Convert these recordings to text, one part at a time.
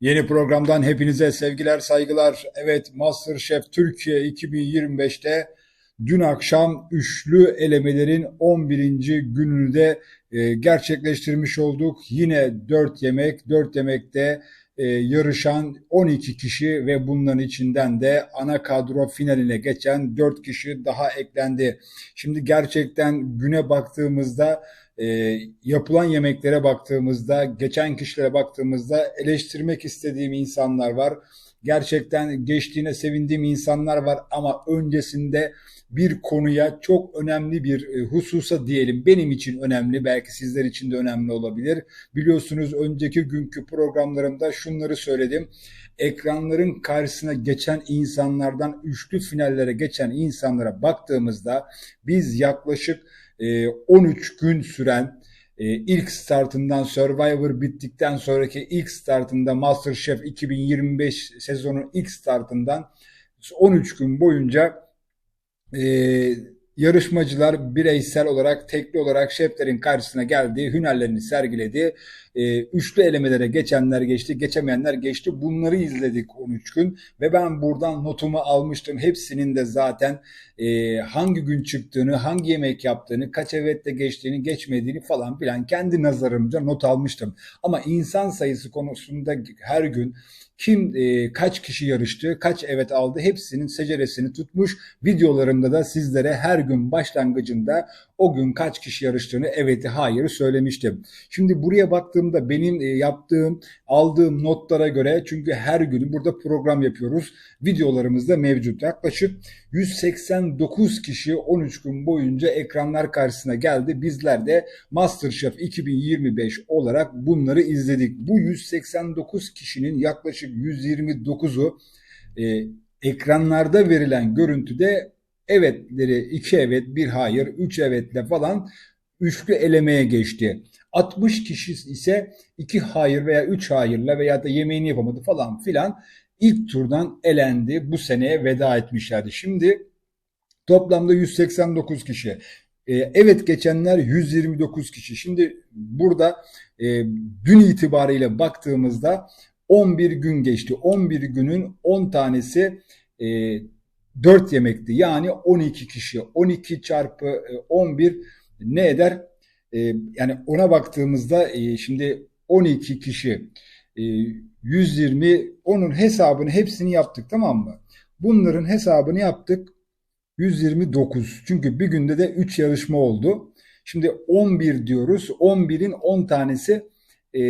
Yeni programdan hepinize sevgiler, saygılar. Evet, MasterChef Türkiye 2025'te dün akşam üçlü elemelerin 11. gününü de e, gerçekleştirmiş olduk. Yine 4 yemek, 4 yemekte e, yarışan 12 kişi ve bunların içinden de ana kadro finaline geçen 4 kişi daha eklendi. Şimdi gerçekten güne baktığımızda e, yapılan yemeklere baktığımızda, geçen kişilere baktığımızda eleştirmek istediğim insanlar var. Gerçekten geçtiğine sevindiğim insanlar var ama öncesinde bir konuya çok önemli bir e, hususa diyelim benim için önemli belki sizler için de önemli olabilir. Biliyorsunuz önceki günkü programlarımda şunları söyledim. Ekranların karşısına geçen insanlardan üçlü finallere geçen insanlara baktığımızda biz yaklaşık 13 e, gün süren e, ilk startından Survivor bittikten sonraki ilk startında MasterChef 2025 sezonun ilk startından 13 gün boyunca e, yarışmacılar bireysel olarak, tekli olarak şeflerin karşısına geldi, hünerlerini sergiledi. E, üçlü elemelere geçenler geçti, geçemeyenler geçti. Bunları izledik 13 gün ve ben buradan notumu almıştım. Hepsinin de zaten e, hangi gün çıktığını, hangi yemek yaptığını, kaç evetle geçtiğini, geçmediğini falan filan kendi nazarımca not almıştım. Ama insan sayısı konusunda her gün kim e, kaç kişi yarıştı, kaç evet aldı hepsinin seceresini tutmuş. Videolarımda da sizlere her gün başlangıcında o gün kaç kişi yarıştığını evet'i hayırı söylemiştim. Şimdi buraya baktığımda benim e, yaptığım, aldığım notlara göre çünkü her gün burada program yapıyoruz. Videolarımızda mevcut. Yaklaşık 189 kişi 13 gün boyunca ekranlar karşısına geldi. Bizler de MasterChef 2025 olarak bunları izledik. Bu 189 kişinin yaklaşık 129'u e, ekranlarda verilen görüntüde evetleri iki evet bir hayır, üç evetle falan üçlü elemeye geçti. 60 kişi ise iki hayır veya üç hayırla veya da yemeğini yapamadı falan filan ilk turdan elendi. Bu seneye veda etmişlerdi. Şimdi toplamda 189 kişi. Ee, evet geçenler 129 kişi. Şimdi burada e, dün itibariyle baktığımızda 11 gün geçti. 11 günün 10 tanesi e, 4 yemekti. Yani 12 kişi. 12 çarpı 11 e, ne eder? E, yani ona baktığımızda e, şimdi 12 kişi 120 onun hesabını hepsini yaptık tamam mı? Bunların hesabını yaptık. 129. Çünkü bir günde de 3 yarışma oldu. Şimdi 11 diyoruz. 11'in 10 tanesi e,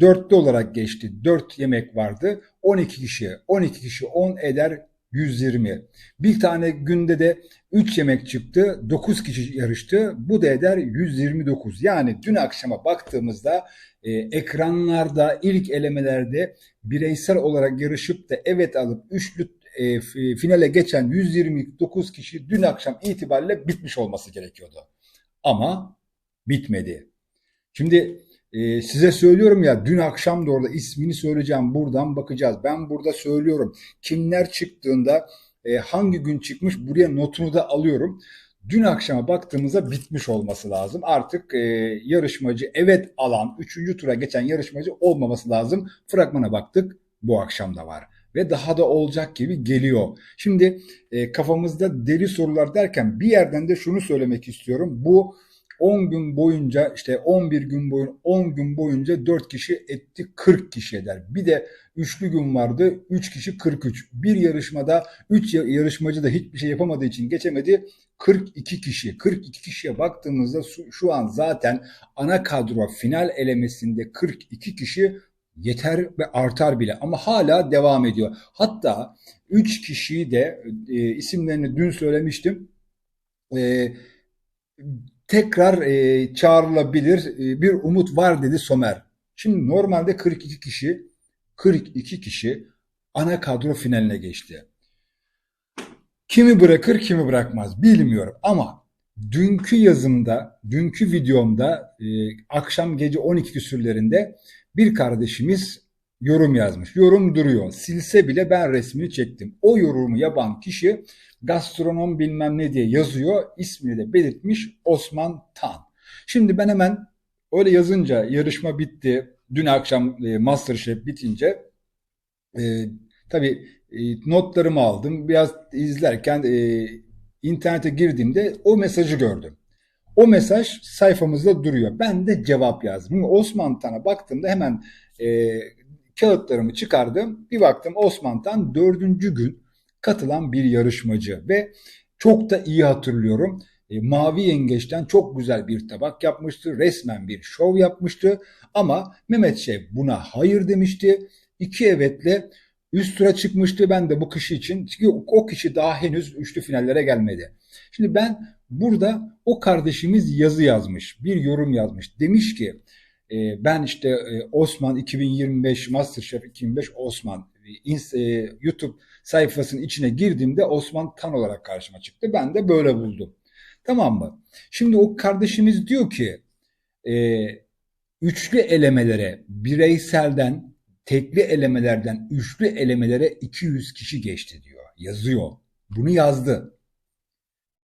dörtlü olarak geçti. 4 yemek vardı. 12 kişi. 12 kişi 10 eder 120. Bir tane günde de 3 yemek çıktı. 9 kişi yarıştı. Bu da eder 129. Yani dün akşama baktığımızda e, ekranlarda ilk elemelerde bireysel olarak yarışıp da evet alıp üçlü e, finale geçen 129 kişi dün akşam itibariyle bitmiş olması gerekiyordu. Ama bitmedi. Şimdi e, size söylüyorum ya dün akşam da orada ismini söyleyeceğim buradan bakacağız. Ben burada söylüyorum kimler çıktığında e, hangi gün çıkmış buraya notunu da alıyorum. Dün akşama baktığımızda bitmiş olması lazım. Artık e, yarışmacı evet alan 3. tura geçen yarışmacı olmaması lazım. Fragmana baktık bu akşam da var ve daha da olacak gibi geliyor. Şimdi e, kafamızda deli sorular derken bir yerden de şunu söylemek istiyorum. Bu 10 gün boyunca işte 11 gün boyunca 10 gün boyunca 4 kişi etti 40 kişi eder. Bir de üçlü gün vardı 3 kişi 43. Bir yarışmada 3 yarışmacı da hiçbir şey yapamadığı için geçemedi. 42 kişi. 42 kişiye baktığımızda şu an zaten ana kadro final elemesinde 42 kişi yeter ve artar bile ama hala devam ediyor. Hatta 3 kişiyi de e, isimlerini dün söylemiştim. E, tekrar e, çağrılabilir e, bir umut var dedi Somer. Şimdi normalde 42 kişi 42 kişi ana kadro finaline geçti. Kimi bırakır kimi bırakmaz bilmiyorum ama dünkü yazımda, dünkü videomda e, akşam gece 12 küsürlerinde bir kardeşimiz yorum yazmış. Yorum duruyor. Silse bile ben resmini çektim. O yorumu yapan kişi gastronom bilmem ne diye yazıyor. İsmini de belirtmiş Osman Tan. Şimdi ben hemen öyle yazınca yarışma bitti. dün akşam e, MasterChef bitince e, tabii e, notlarımı aldım. Biraz izlerken e, internete girdiğimde o mesajı gördüm. O mesaj sayfamızda duruyor. Ben de cevap yazdım. Osman Tan'a baktığımda hemen e, kağıtlarımı çıkardım. Bir baktım Osman Tan dördüncü gün katılan bir yarışmacı ve çok da iyi hatırlıyorum. E, Mavi Yengeç'ten çok güzel bir tabak yapmıştı. Resmen bir şov yapmıştı. Ama Mehmet Şef buna hayır demişti. İki evetle üst tura çıkmıştı. Ben de bu kişi için çünkü o kişi daha henüz üçlü finallere gelmedi. Şimdi ben burada o kardeşimiz yazı yazmış. Bir yorum yazmış. Demiş ki e, ben işte e, Osman 2025 Masterchef 2025 Osman e, YouTube sayfasının içine girdiğimde Osman Tan olarak karşıma çıktı. Ben de böyle buldum. Tamam mı? Şimdi o kardeşimiz diyor ki e, üçlü elemelere bireyselden tekli elemelerden üçlü elemelere 200 kişi geçti diyor. Yazıyor. Bunu yazdı.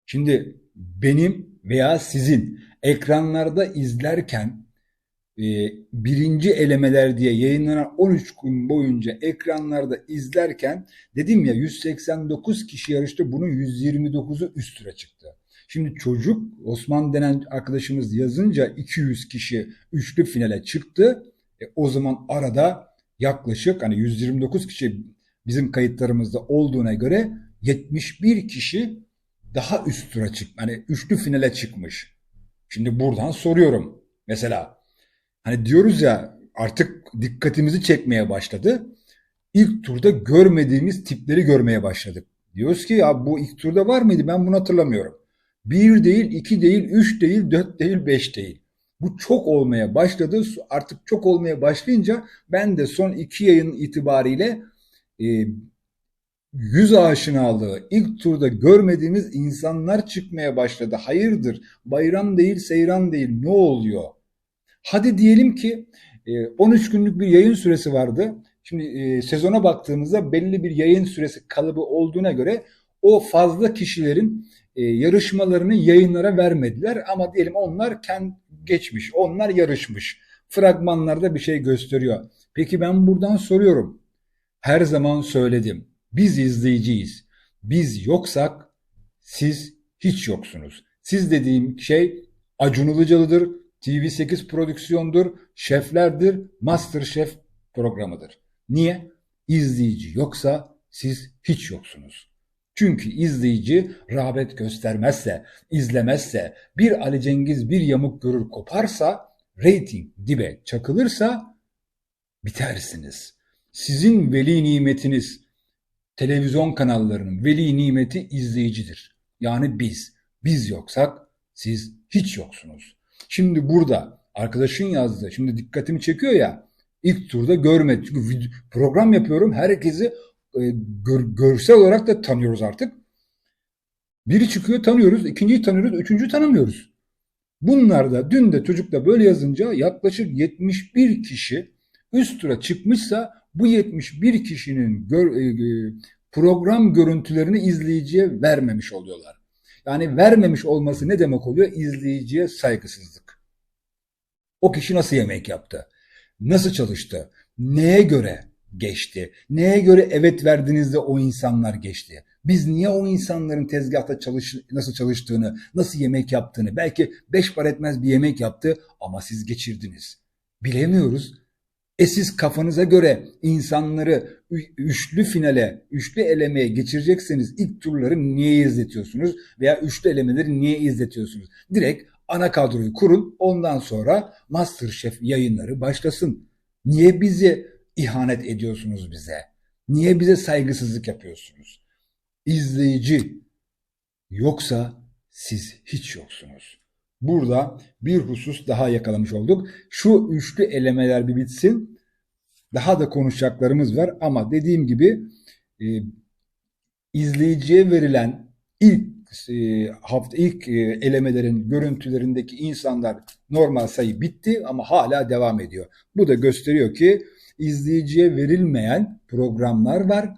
Şimdi benim veya sizin ekranlarda izlerken birinci elemeler diye yayınlanan 13 gün boyunca ekranlarda izlerken dedim ya 189 kişi yarıştı bunun 129'u üst tura çıktı. Şimdi çocuk Osman denen arkadaşımız yazınca 200 kişi üçlü finale çıktı. E, o zaman arada yaklaşık hani 129 kişi bizim kayıtlarımızda olduğuna göre 71 kişi daha üst tura çık hani üçlü finale çıkmış. Şimdi buradan soruyorum. Mesela hani diyoruz ya artık dikkatimizi çekmeye başladı. İlk turda görmediğimiz tipleri görmeye başladık. Diyoruz ki ya bu ilk turda var mıydı ben bunu hatırlamıyorum. Bir değil, iki değil, üç değil, dört değil, beş değil. Bu çok olmaya başladı. Artık çok olmaya başlayınca ben de son iki yayın itibariyle e, yüz aşinalığı ilk turda görmediğimiz insanlar çıkmaya başladı. Hayırdır? Bayram değil, seyran değil. Ne oluyor? Hadi diyelim ki 13 e, günlük bir yayın süresi vardı. Şimdi e, sezona baktığımızda belli bir yayın süresi kalıbı olduğuna göre o fazla kişilerin e, yarışmalarını yayınlara vermediler ama diyelim onlar kend geçmiş, onlar yarışmış. Fragmanlarda bir şey gösteriyor. Peki ben buradan soruyorum. Her zaman söyledim. Biz izleyiciyiz. Biz yoksak siz hiç yoksunuz. Siz dediğim şey Acun Ilıcalı'dır, TV8 prodüksiyondur, şeflerdir, Master Şef programıdır. Niye? İzleyici yoksa siz hiç yoksunuz. Çünkü izleyici rağbet göstermezse, izlemezse, bir Ali Cengiz bir yamuk görür koparsa, reyting dibe çakılırsa bitersiniz. Sizin veli nimetiniz, televizyon kanallarının veli nimeti izleyicidir. Yani biz. Biz yoksak siz hiç yoksunuz. Şimdi burada arkadaşın yazdı. Şimdi dikkatimi çekiyor ya. İlk turda görmedi. Çünkü program yapıyorum. Herkesi e, gör, görsel olarak da tanıyoruz artık. Biri çıkıyor tanıyoruz, ikinciyi tanıyoruz, üçüncüyü tanımıyoruz. Bunlar da dün de çocukla böyle yazınca yaklaşık 71 kişi üst tura çıkmışsa bu 71 kişinin gör, e, e, program görüntülerini izleyiciye vermemiş oluyorlar. Yani vermemiş olması ne demek oluyor? İzleyiciye saygısızlık. O kişi nasıl yemek yaptı? Nasıl çalıştı? Neye göre? geçti? Neye göre evet verdiğinizde o insanlar geçti? Biz niye o insanların tezgahta çalış, nasıl çalıştığını, nasıl yemek yaptığını, belki beş para etmez bir yemek yaptı ama siz geçirdiniz. Bilemiyoruz. E siz kafanıza göre insanları üçlü finale, üçlü elemeye geçirecekseniz ilk turları niye izletiyorsunuz? Veya üçlü elemeleri niye izletiyorsunuz? Direkt ana kadroyu kurun ondan sonra Masterchef yayınları başlasın. Niye bizi ihanet ediyorsunuz bize? Niye bize saygısızlık yapıyorsunuz? İzleyici yoksa siz hiç yoksunuz. Burada bir husus daha yakalamış olduk. Şu üçlü elemeler bir bitsin. Daha da konuşacaklarımız var ama dediğim gibi e, izleyiciye verilen ilk e, hafta ilk e, elemelerin görüntülerindeki insanlar normal sayı bitti ama hala devam ediyor. Bu da gösteriyor ki izleyiciye verilmeyen programlar var.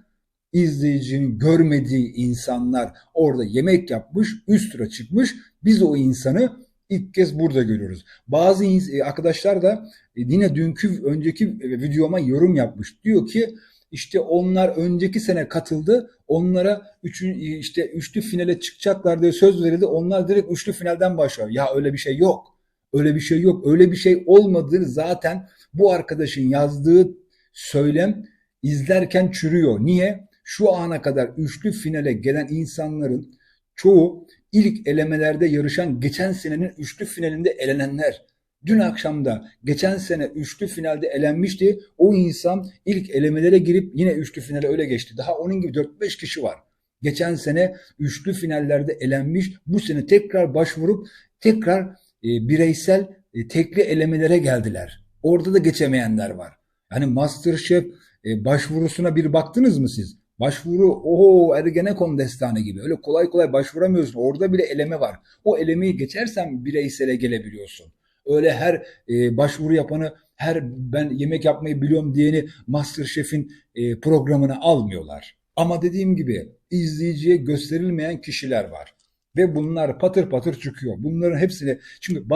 İzleyicinin görmediği insanlar orada yemek yapmış, üst tura çıkmış. Biz o insanı ilk kez burada görüyoruz. Bazı e, arkadaşlar da e, yine dünkü önceki videoma yorum yapmış. Diyor ki işte onlar önceki sene katıldı. Onlara üçü, işte üçlü finale çıkacaklar diye söz verildi. Onlar direkt üçlü finalden başlıyor. Ya öyle bir şey yok. Öyle bir şey yok. Öyle bir şey olmadığını zaten bu arkadaşın yazdığı söylem izlerken çürüyor. Niye? Şu ana kadar üçlü finale gelen insanların çoğu ilk elemelerde yarışan geçen senenin üçlü finalinde elenenler. Dün akşamda geçen sene üçlü finalde elenmişti. O insan ilk elemelere girip yine üçlü finale öyle geçti. Daha onun gibi 4-5 kişi var. Geçen sene üçlü finallerde elenmiş. Bu sene tekrar başvurup tekrar e, bireysel e, tekli elemelere geldiler. Orada da geçemeyenler var. Yani Masterchef e, başvurusuna bir baktınız mı siz? Başvuru oho Ergenekon destanı gibi. Öyle kolay kolay başvuramıyorsun. Orada bile eleme var. O elemeyi geçersen bireysele gelebiliyorsun. Öyle her e, başvuru yapanı, her ben yemek yapmayı biliyorum diyeni Masterchef'in e, programına almıyorlar. Ama dediğim gibi izleyiciye gösterilmeyen kişiler var. Ve bunlar patır patır çıkıyor. Bunların hepsini çünkü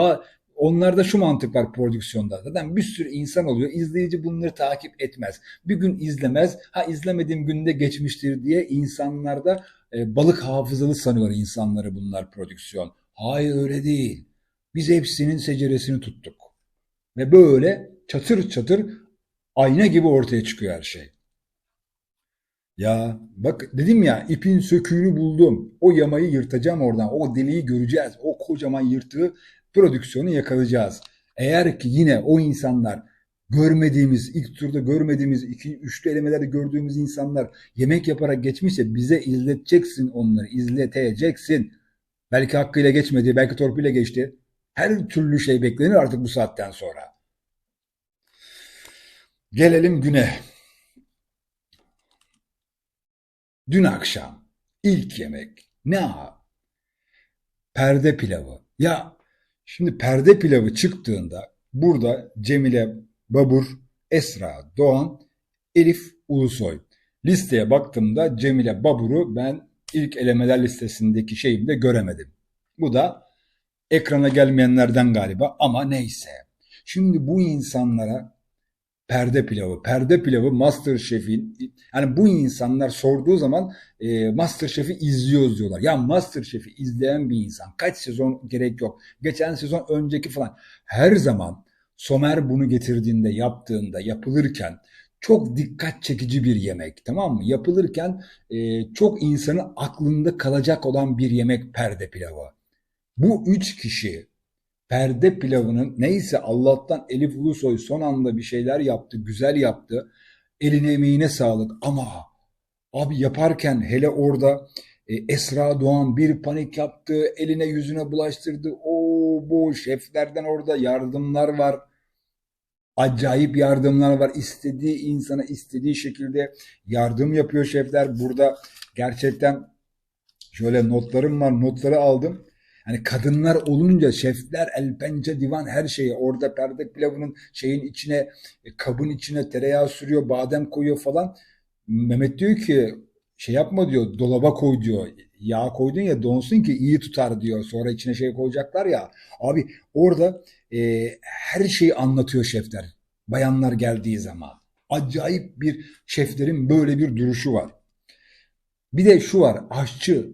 Onlarda şu mantık var prodüksiyonda. Zaten bir sürü insan oluyor. İzleyici bunları takip etmez. Bir gün izlemez. Ha izlemediğim günde geçmiştir diye insanlarda e, balık hafızalı sanıyor insanları bunlar prodüksiyon. Hayır öyle değil. Biz hepsinin seceresini tuttuk. Ve böyle çatır çatır ayna gibi ortaya çıkıyor her şey. Ya bak dedim ya ipin söküğünü buldum. O yamayı yırtacağım oradan. O deliği göreceğiz. O kocaman yırtığı prodüksiyonu yakalayacağız. Eğer ki yine o insanlar görmediğimiz, ilk turda görmediğimiz, iki, üçlü elemelerde gördüğümüz insanlar yemek yaparak geçmişse bize izleteceksin onları, izleteceksin. Belki hakkıyla geçmedi, belki torpille geçti. Her türlü şey beklenir artık bu saatten sonra. Gelelim güne. Dün akşam ilk yemek ne? Perde pilavı. Ya Şimdi perde pilavı çıktığında burada Cemile Babur, Esra Doğan, Elif Ulusoy. Listeye baktığımda Cemile Babur'u ben ilk elemeler listesindeki şeyimde göremedim. Bu da ekrana gelmeyenlerden galiba ama neyse. Şimdi bu insanlara perde pilavı. Perde pilavı Masterchef'in yani bu insanlar sorduğu zaman e, Masterchef'i izliyoruz diyorlar. Ya Masterchef'i izleyen bir insan kaç sezon gerek yok. Geçen sezon önceki falan her zaman Somer bunu getirdiğinde yaptığında yapılırken çok dikkat çekici bir yemek tamam mı? Yapılırken e, çok insanın aklında kalacak olan bir yemek perde pilavı. Bu üç kişi perde pilavının neyse Allah'tan Elif Ulusoy son anda bir şeyler yaptı, güzel yaptı. Eline emeğine sağlık ama abi yaparken hele orada e, Esra Doğan bir panik yaptı, eline yüzüne bulaştırdı. O bu şeflerden orada yardımlar var. Acayip yardımlar var. İstediği insana istediği şekilde yardım yapıyor şefler. Burada gerçekten şöyle notlarım var. Notları aldım. Hani kadınlar olunca şefler el pençe divan her şeyi orada perde pilavının şeyin içine e, kabın içine tereyağı sürüyor badem koyuyor falan. Mehmet diyor ki şey yapma diyor dolaba koy diyor. Yağ koydun ya donsun ki iyi tutar diyor. Sonra içine şey koyacaklar ya. Abi orada e, her şeyi anlatıyor şefler. Bayanlar geldiği zaman. Acayip bir şeflerin böyle bir duruşu var. Bir de şu var aşçı.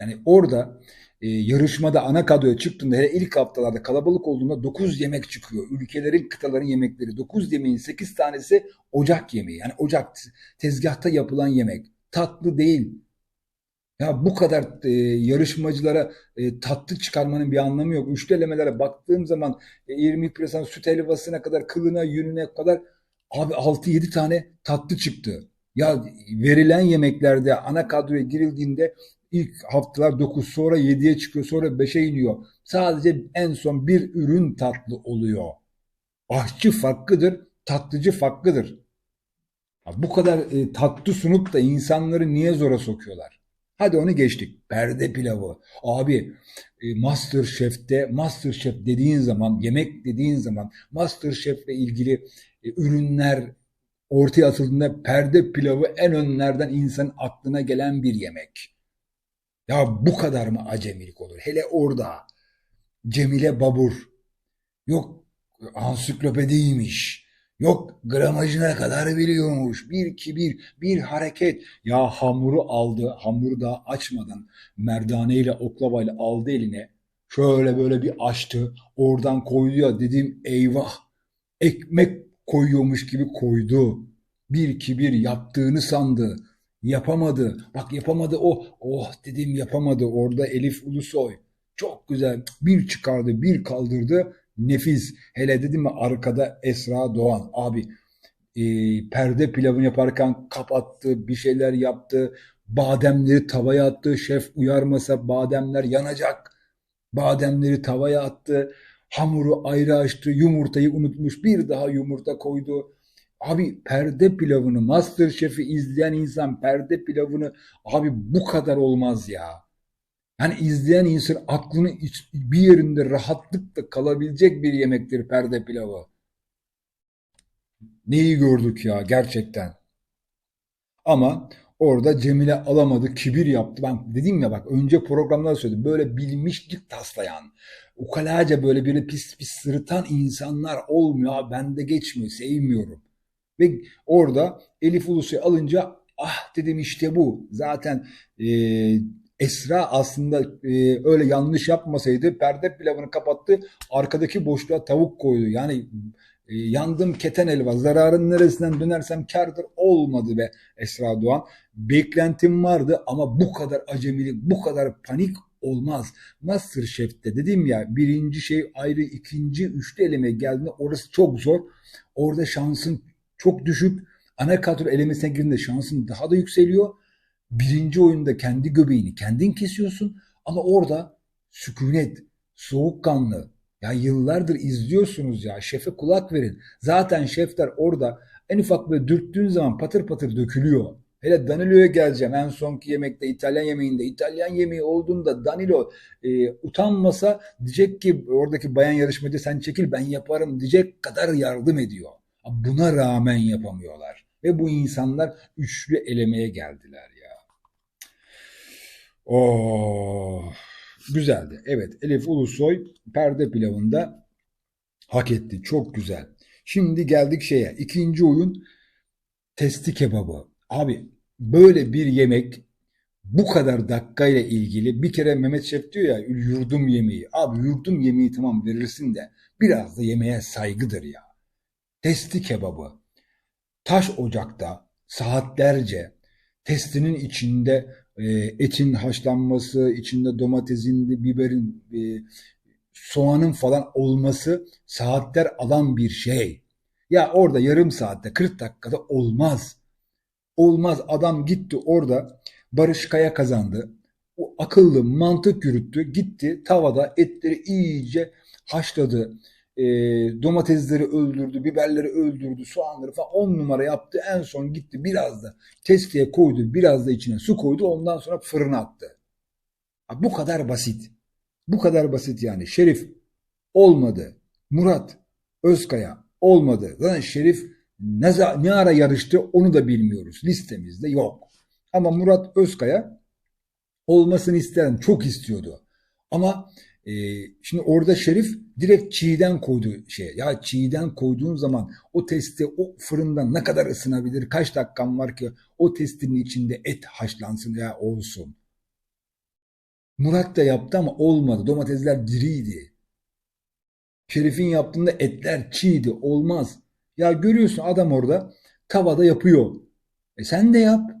Yani orada e, yarışmada ana kadroya çıktığında hele ilk haftalarda kalabalık olduğunda 9 yemek çıkıyor. Ülkelerin, kıtaların yemekleri. 9 yemeğin 8 tanesi ocak yemeği. Yani ocak tezgahta yapılan yemek. Tatlı değil. Ya bu kadar e, yarışmacılara e, tatlı çıkarmanın bir anlamı yok. Üçlü elemelere baktığım zaman e, 20 presan süt helvasına kadar kılına, yününe kadar abi 6-7 tane tatlı çıktı. Ya verilen yemeklerde ana kadroya girildiğinde ilk haftalar 9 sonra 7'ye çıkıyor sonra 5'e iniyor. Sadece en son bir ürün tatlı oluyor. Aşçı farklıdır, tatlıcı farklıdır. Bu kadar e, tatlı sunup da insanları niye zora sokuyorlar? Hadi onu geçtik. Perde pilavı. Abi e, Master Chef'te Master Chef dediğin zaman, yemek dediğin zaman Master Chef'le ilgili e, ürünler ortaya atıldığında perde pilavı en önlerden insanın aklına gelen bir yemek. Ya bu kadar mı acemilik olur? Hele orada. Cemile Babur. Yok ansiklopediymiş. Yok gramajına kadar biliyormuş. Bir kibir, bir hareket. Ya hamuru aldı, hamuru da açmadan merdaneyle, oklavayla aldı eline. Şöyle böyle bir açtı. Oradan koydu ya dedim eyvah. Ekmek koyuyormuş gibi koydu. Bir kibir yaptığını sandı. Yapamadı. Bak yapamadı o. Oh dedim yapamadı. Orada Elif Ulusoy. Çok güzel. Bir çıkardı, bir kaldırdı. Nefis. Hele dedim mi arkada Esra Doğan. Abi e, perde pilavını yaparken kapattı, bir şeyler yaptı. Bademleri tavaya attı. Şef uyarmasa bademler yanacak. Bademleri tavaya attı. Hamuru ayrı açtı. Yumurtayı unutmuş. Bir daha yumurta koydu. Abi perde pilavını, Masterchef'i izleyen insan perde pilavını abi bu kadar olmaz ya. Yani izleyen insan aklını bir yerinde rahatlıkla kalabilecek bir yemektir perde pilavı. Neyi gördük ya gerçekten. Ama orada Cemile alamadı, kibir yaptı. Ben dedim ya bak önce programda da söyledim. Böyle bilmişlik taslayan, ukalaca böyle bir pis pis sırıtan insanlar olmuyor. Abi, Bende geçmiyor, sevmiyorum. Ve orada Elif Ulusoy alınca ah dedim işte bu. Zaten e, Esra aslında e, öyle yanlış yapmasaydı perde pilavını kapattı. Arkadaki boşluğa tavuk koydu. Yani e, yandım keten elva. Zararın neresinden dönersem kârdır olmadı be Esra Doğan. Beklentim vardı ama bu kadar acemilik, bu kadar panik olmaz. Masterchef'te dedim ya birinci şey ayrı, ikinci, üçlü eleme geldiğinde orası çok zor. Orada şansın çok düşük. Ana kadro elemesine girdiğinde şansın daha da yükseliyor. Birinci oyunda kendi göbeğini kendin kesiyorsun ama orada sükunet, soğukkanlı. Ya yıllardır izliyorsunuz ya. Şefe kulak verin. Zaten şefler orada en ufak böyle dürttüğün zaman patır patır dökülüyor. Hele Danilo'ya geleceğim. En sonki yemekte İtalyan yemeğinde İtalyan yemeği olduğunda Danilo e, utanmasa diyecek ki oradaki bayan yarışmacı sen çekil ben yaparım diyecek kadar yardım ediyor. Buna rağmen yapamıyorlar. Ve bu insanlar üçlü elemeye geldiler ya. Oh, güzeldi. Evet, Elif Ulusoy perde pilavında hak etti. Çok güzel. Şimdi geldik şeye. İkinci oyun testi kebabı. Abi böyle bir yemek bu kadar dakikayla ilgili bir kere Mehmet Şef diyor ya yurdum yemeği. Abi yurdum yemeği tamam verirsin de biraz da yemeğe saygıdır ya. Testi kebabı. Taş ocakta saatlerce testinin içinde e, etin haşlanması, içinde domatesin, biberin, e, soğanın falan olması saatler alan bir şey. Ya orada yarım saatte 40 dakikada olmaz. Olmaz adam gitti orada Barış Kaya kazandı. O akıllı mantık yürüttü. Gitti tavada etleri iyice haşladı. E, domatesleri öldürdü, biberleri öldürdü, soğanları falan on numara yaptı. En son gitti biraz da testiye koydu, biraz da içine su koydu. Ondan sonra fırına attı. Ha, bu kadar basit. Bu kadar basit yani. Şerif olmadı. Murat Özkaya olmadı. Zaten Şerif ne, ne ara yarıştı onu da bilmiyoruz. Listemizde yok. Ama Murat Özkaya olmasını isteyen çok istiyordu. Ama e, şimdi orada Şerif direkt çiğden koydu şey. Ya çiğden koyduğun zaman o testi o fırında ne kadar ısınabilir? Kaç dakikan var ki o testinin içinde et haşlansın ya olsun. Murat da yaptı ama olmadı. Domatesler diriydi. Şerif'in yaptığında etler çiğdi. Olmaz. Ya görüyorsun adam orada tavada yapıyor. E sen de yap.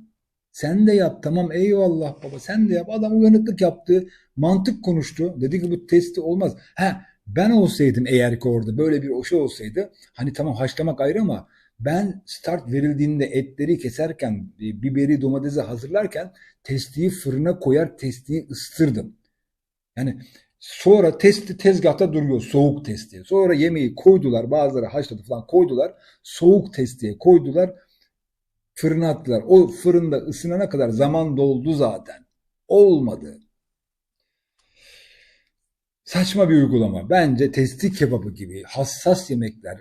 Sen de yap. Tamam eyvallah baba sen de yap. Adam uyanıklık yaptı. Mantık konuştu. Dedi ki bu testi olmaz. Ha ben olsaydım eğer ki orada böyle bir oşu olsaydı hani tamam haşlamak ayrı ama ben start verildiğinde etleri keserken e, biberi domatesi hazırlarken testiyi fırına koyar testiyi ısıtırdım. Yani sonra testi tezgahta duruyor soğuk testi. Sonra yemeği koydular bazıları haşladı falan koydular. Soğuk testiye koydular fırına attılar. O fırında ısınana kadar zaman doldu zaten. Olmadı. Saçma bir uygulama. Bence testi kebabı gibi hassas yemekler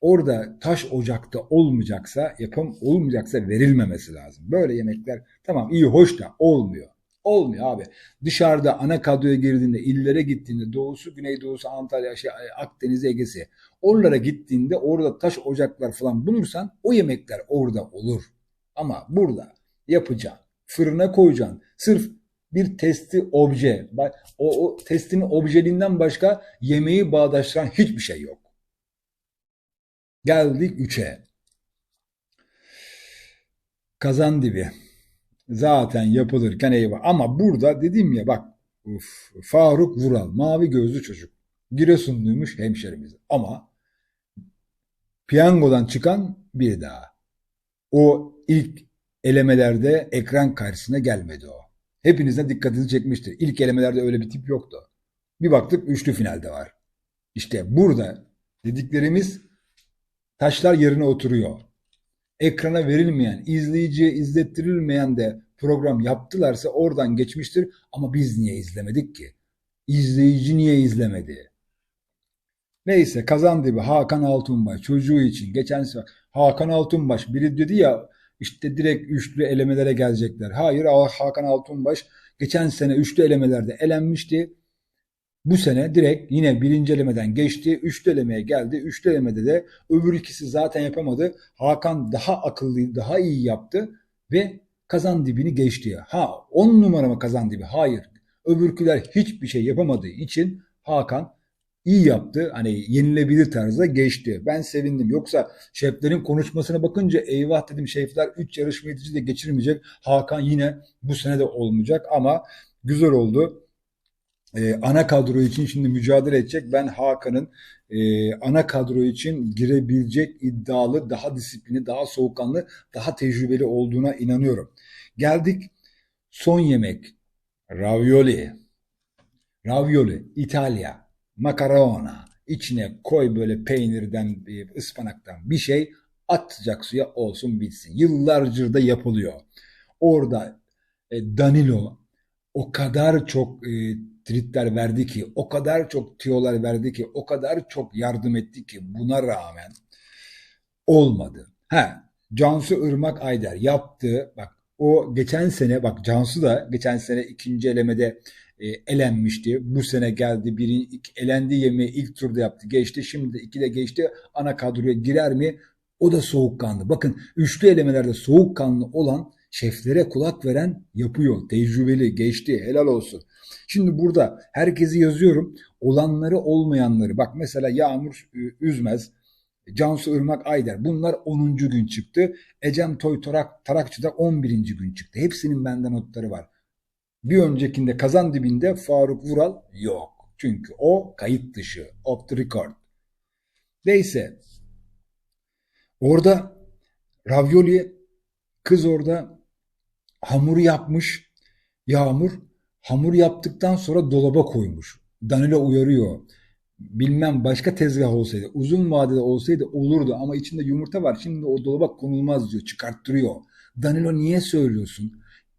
orada taş ocakta olmayacaksa, yapım olmayacaksa verilmemesi lazım. Böyle yemekler tamam iyi hoş da olmuyor. Olmuyor abi. Dışarıda ana kadroya girdiğinde, illere gittiğinde, doğusu, güneydoğusu, Antalya, şey, Akdeniz, Ege'si. Oralara gittiğinde orada taş ocaklar falan bulursan o yemekler orada olur. Ama burada yapacaksın, fırına koyacaksın. Sırf bir testi obje. O, o testin objeliğinden başka yemeği bağdaştıran hiçbir şey yok. Geldik 3'e. Kazan dibi. Zaten yapılırken eyvah. Ama burada dedim ya bak uf, Faruk Vural mavi gözlü çocuk. Giresunluymuş hemşerimiz. Ama piyangodan çıkan bir daha. O ilk elemelerde ekran karşısına gelmedi o. Hepinizin dikkatinizi çekmiştir. İlk elemelerde öyle bir tip yoktu. Bir baktık üçlü finalde var. İşte burada dediklerimiz taşlar yerine oturuyor. Ekrana verilmeyen, izleyiciye izlettirilmeyen de program yaptılarsa oradan geçmiştir. Ama biz niye izlemedik ki? İzleyici niye izlemedi? Neyse kazan dibi Hakan Altunbaş çocuğu için geçen sefer Hakan Altunbaş biri dedi ya işte direkt üçlü elemelere gelecekler. Hayır Hakan Altunbaş geçen sene üçlü elemelerde elenmişti. Bu sene direkt yine birinci elemeden geçti. Üçlü elemeye geldi. Üçlü elemede de öbür ikisi zaten yapamadı. Hakan daha akıllı, daha iyi yaptı ve kazan dibini geçti. Ha 10 numara mı kazan dibi? Hayır. Öbürküler hiçbir şey yapamadığı için Hakan iyi yaptı. Hani yenilebilir tarzda geçti. Ben sevindim. Yoksa şeflerin konuşmasına bakınca eyvah dedim şefler 3 yarışmayı de geçirmeyecek. Hakan yine bu sene de olmayacak ama güzel oldu. Ee, ana kadro için şimdi mücadele edecek. Ben Hakan'ın e, ana kadro için girebilecek iddialı, daha disiplini, daha soğukkanlı, daha tecrübeli olduğuna inanıyorum. Geldik son yemek. Ravioli. Ravioli, İtalya makarona içine koy böyle peynirden, ıspanaktan bir şey atacak suya olsun bitsin. Yıllarca da yapılıyor. Orada e, Danilo o kadar çok e, tritler verdi ki, o kadar çok tiyolar verdi ki, o kadar çok yardım etti ki buna rağmen olmadı. Ha, Cansu Irmak Ayder yaptı. Bak o geçen sene bak Cansu da geçen sene ikinci elemede e, elenmişti. Bu sene geldi. Biri elendi yemeği ilk turda yaptı. Geçti. Şimdi de iki de geçti. Ana kadroya girer mi? O da soğukkanlı. Bakın üçlü elemelerde soğukkanlı olan şeflere kulak veren yapıyor. Tecrübeli, geçti. Helal olsun. Şimdi burada herkesi yazıyorum. Olanları olmayanları. Bak mesela Yağmur e, Üzmez, Cansu Irmak Ayder. Bunlar 10. gün çıktı. Ecem Toy Tarak, Tarakçı da 11. gün çıktı. Hepsinin benden notları var. Bir öncekinde kazan dibinde Faruk Vural yok. Çünkü o kayıt dışı. Off the record. Neyse. Orada ravioli kız orada hamur yapmış. Yağmur hamur yaptıktan sonra dolaba koymuş. Danilo uyarıyor. Bilmem başka tezgah olsaydı, uzun vadede olsaydı olurdu ama içinde yumurta var. Şimdi o dolaba konulmaz diyor, çıkarttırıyor. Danilo niye söylüyorsun?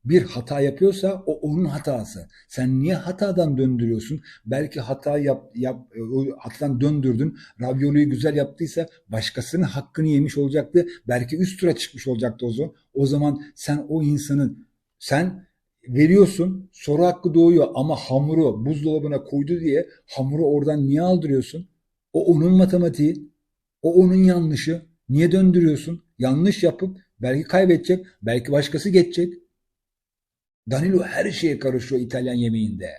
Bir hata yapıyorsa o onun hatası. Sen niye hatadan döndürüyorsun? Belki hata yap, yap o hatadan döndürdün. Ravioli'yi güzel yaptıysa başkasının hakkını yemiş olacaktı. Belki üst tura çıkmış olacaktı o zaman. O zaman sen o insanın sen veriyorsun soru hakkı doğuyor ama hamuru buzdolabına koydu diye hamuru oradan niye aldırıyorsun? O onun matematiği. O onun yanlışı. Niye döndürüyorsun? Yanlış yapıp belki kaybedecek, belki başkası geçecek. Danilo her şeye karışıyor İtalyan yemeğinde.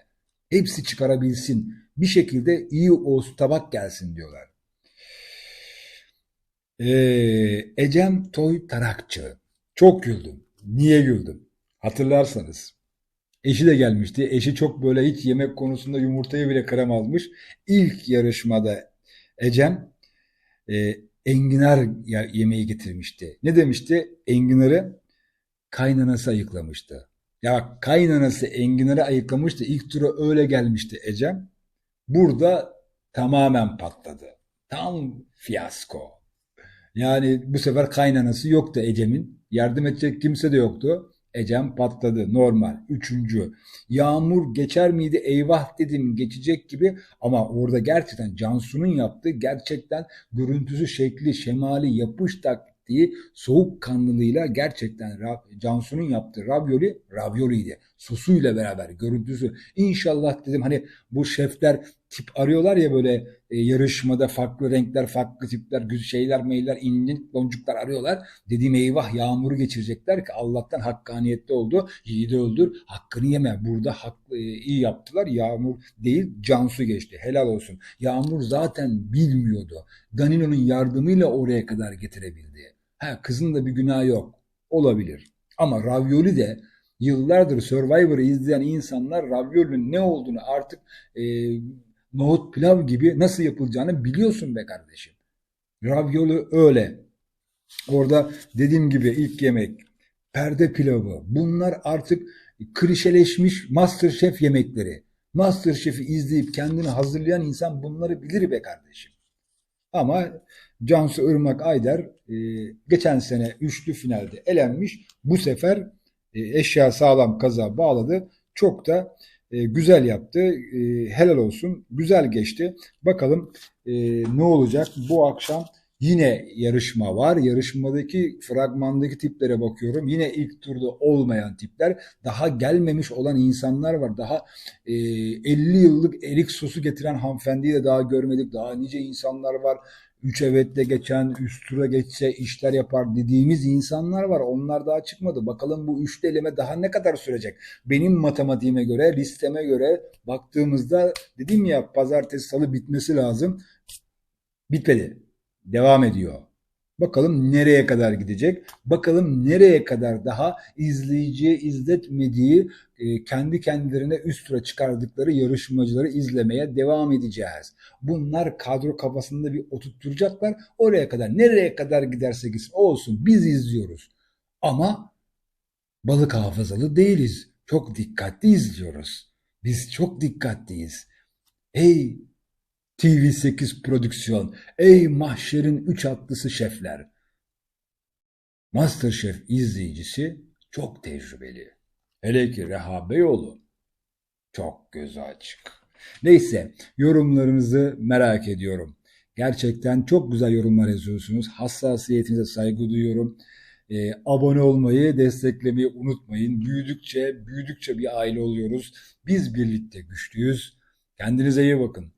Hepsi çıkarabilsin. Bir şekilde iyi o tabak gelsin diyorlar. Ee, Ecem Toy Tarakçı. Çok güldüm. Niye güldüm? Hatırlarsanız. Eşi de gelmişti. Eşi çok böyle hiç yemek konusunda yumurtayı bile kıramazmış. İlk yarışmada Ecem e, enginar yemeği getirmişti. Ne demişti? Enginarı kaynanası ayıklamıştı. Ya kaynanası enginarı ayıklamıştı. İlk tura öyle gelmişti Ecem. Burada tamamen patladı. Tam fiyasko. Yani bu sefer kaynanası yoktu Ecem'in. Yardım edecek kimse de yoktu. Ecem patladı normal. Üçüncü. Yağmur geçer miydi? Eyvah dedim geçecek gibi ama orada gerçekten Cansu'nun yaptığı gerçekten görüntüsü, şekli, şemali, yapış taktiği soğukkanlılığıyla gerçekten Cansu'nun yaptığı ravioli ravioliydi. Sosuyla beraber, görüntüsü. İnşallah dedim hani bu şefler tip arıyorlar ya böyle e, yarışmada farklı renkler, farklı tipler, güzel şeyler, meyler, incin boncuklar arıyorlar. Dedim eyvah yağmuru geçirecekler ki Allah'tan hakkaniyetli oldu. Yiğidi öldür, hakkını yeme. Burada hak, e, iyi yaptılar. Yağmur değil, Cansu geçti. Helal olsun. Yağmur zaten bilmiyordu. Danino'nun yardımıyla oraya kadar getirebildi. Ha, kızın da bir günahı yok. Olabilir. Ama ravioli de yıllardır Survivor'ı izleyen insanlar raviolinin ne olduğunu artık e, nohut pilav gibi nasıl yapılacağını biliyorsun be kardeşim. Ravioli öyle. Orada dediğim gibi ilk yemek, perde pilavı bunlar artık klişeleşmiş MasterChef yemekleri. MasterChef'i izleyip kendini hazırlayan insan bunları bilir be kardeşim. Ama Cansu Irmak Ayder e, geçen sene üçlü finalde elenmiş. Bu sefer e, eşya sağlam kaza bağladı. Çok da e, güzel yaptı. E, helal olsun. Güzel geçti. Bakalım e, ne olacak bu akşam. Yine yarışma var. Yarışmadaki fragmandaki tiplere bakıyorum. Yine ilk turda olmayan tipler. Daha gelmemiş olan insanlar var. Daha e, 50 yıllık erik sosu getiren hanımefendiyi de daha görmedik. Daha nice insanlar var. Üç evetle geçen, üst tura geçse işler yapar dediğimiz insanlar var. Onlar daha çıkmadı. Bakalım bu üçlü eleme daha ne kadar sürecek? Benim matematiğime göre, listeme göre baktığımızda dedim ya pazartesi salı bitmesi lazım. Bitmedi. Devam ediyor. Bakalım nereye kadar gidecek? Bakalım nereye kadar daha izleyiciye izletmediği, e, kendi kendilerine üst tura çıkardıkları yarışmacıları izlemeye devam edeceğiz. Bunlar kadro kafasında bir oturtturacaklar. Oraya kadar, nereye kadar giderse gitsin olsun. Biz izliyoruz. Ama balık hafızalı değiliz. Çok dikkatli izliyoruz. Biz çok dikkatliyiz. Hey TV8 prodüksiyon. Ey mahşerin üç atlısı şefler. Masterchef izleyicisi çok tecrübeli. Hele ki Reha Beyoğlu çok gözü açık. Neyse yorumlarınızı merak ediyorum. Gerçekten çok güzel yorumlar yazıyorsunuz. Hassasiyetinize saygı duyuyorum. Ee, abone olmayı, desteklemeyi unutmayın. Büyüdükçe, büyüdükçe bir aile oluyoruz. Biz birlikte güçlüyüz. Kendinize iyi bakın.